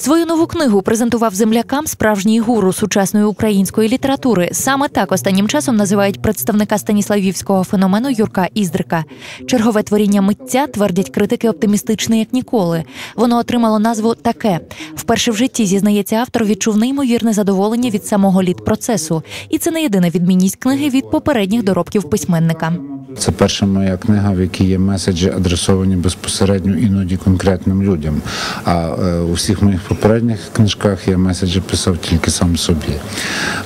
Свою нову книгу презентував землякам справжній гуру сучасної української літератури. Саме так останнім часом називають представника станіславівського феномену Юрка Іздрика. Чергове творіння митця твердять критики оптимістичне, як ніколи. Воно отримало назву таке. Вперше в житті зізнається автор, відчув неймовірне задоволення від самого літ процесу, і це не єдина відмінність книги від попередніх доробків письменника. Це перша моя книга, в якій є меседжі адресовані безпосередньо іноді конкретним людям. А е, у всіх моїх попередніх книжках я меседжі писав тільки сам собі.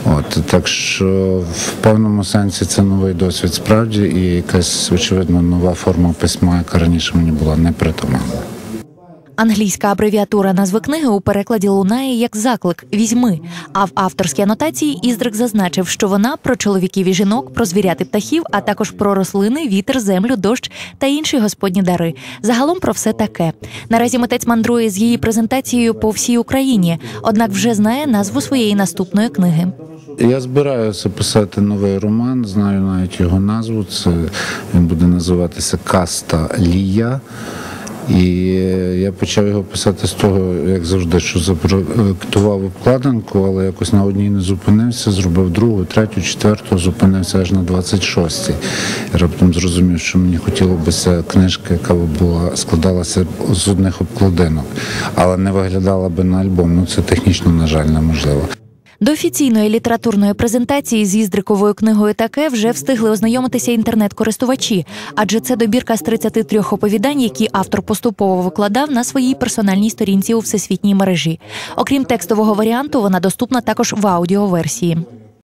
От так що в певному сенсі це новий досвід справді і якась очевидно нова форма письма, яка раніше мені була непритаманна. Англійська абревіатура назви книги у перекладі лунає як заклик Візьми. А в авторській анотації Іздрик зазначив, що вона про чоловіків і жінок, про звірят і птахів, а також про рослини, вітер, землю, дощ та інші господні дари. Загалом про все таке. Наразі митець мандрує з її презентацією по всій Україні, однак вже знає назву своєї наступної книги. Я збираюся писати новий роман, знаю навіть його назву. Це він буде називатися Каста Лія. І я почав його писати з того, як завжди, що запроектував обкладинку, але якось на одній не зупинився, зробив другу, третю, четверту, зупинився аж на 26-й. Раптом зрозумів, що мені хотілося б книжка, яка була складалася з одних обкладинок, але не виглядала би на альбом. Ну це технічно, на жаль, неможливо. До офіційної літературної презентації з Іздриковою книгою таке вже встигли ознайомитися інтернет-користувачі, адже це добірка з 33 оповідань, які автор поступово викладав на своїй персональній сторінці у всесвітній мережі. Окрім текстового варіанту, вона доступна також в аудіоверсії.